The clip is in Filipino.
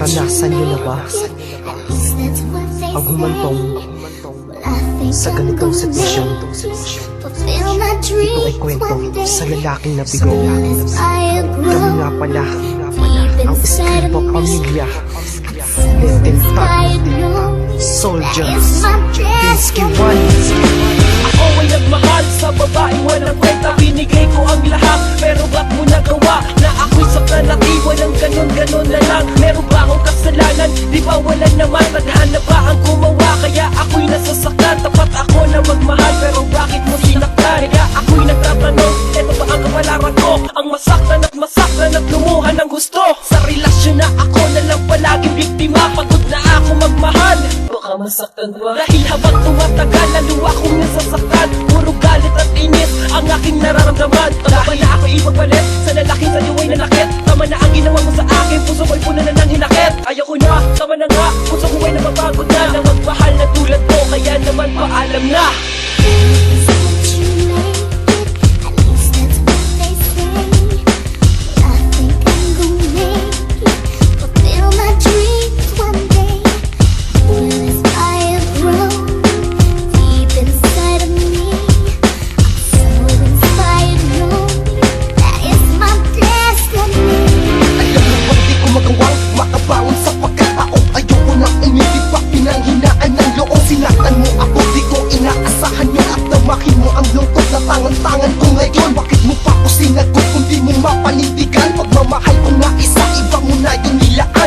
Naranasan niyo na ba ang humantong sa ganitong sitwasyon? Ito ay kwento sa lalaking nabigo. Kami nga pala ang Escribo Pamilya. Little Top Soldiers. Pinsky One. Ako ay nagmahal sa babaeng walang kwenta Binigay ko ang lahat pero ba't mo nagawa Na ako'y saktan at iwan ng ganon-ganon na lang Meron kasalanan? Di ba wala naman? Tadhana ba ang gumawa? Kaya ako'y nasasaktan. Tapat ako na magmahal pero bakit mo sinaktan? Kaya ako'y nagtatanong Ito ba ang kapalaran ko? Ang masaktan at masaktan at lumuhan ng gusto. Sa relasyon na ako na lang palaging biktima. Pagod na ako magmahal. Baka masaktan pa Dahil habang tumatagal Lalo akong nasasaktan. Puro galit at inis Ang aking nararamdaman. Tama ba na ako ipagpalit Sa Paalam na! doon Bakit mo pa ko sinagot? Kung di mo mapanindigan Pagmamahal ko nga isa, iba mo na yung nilaan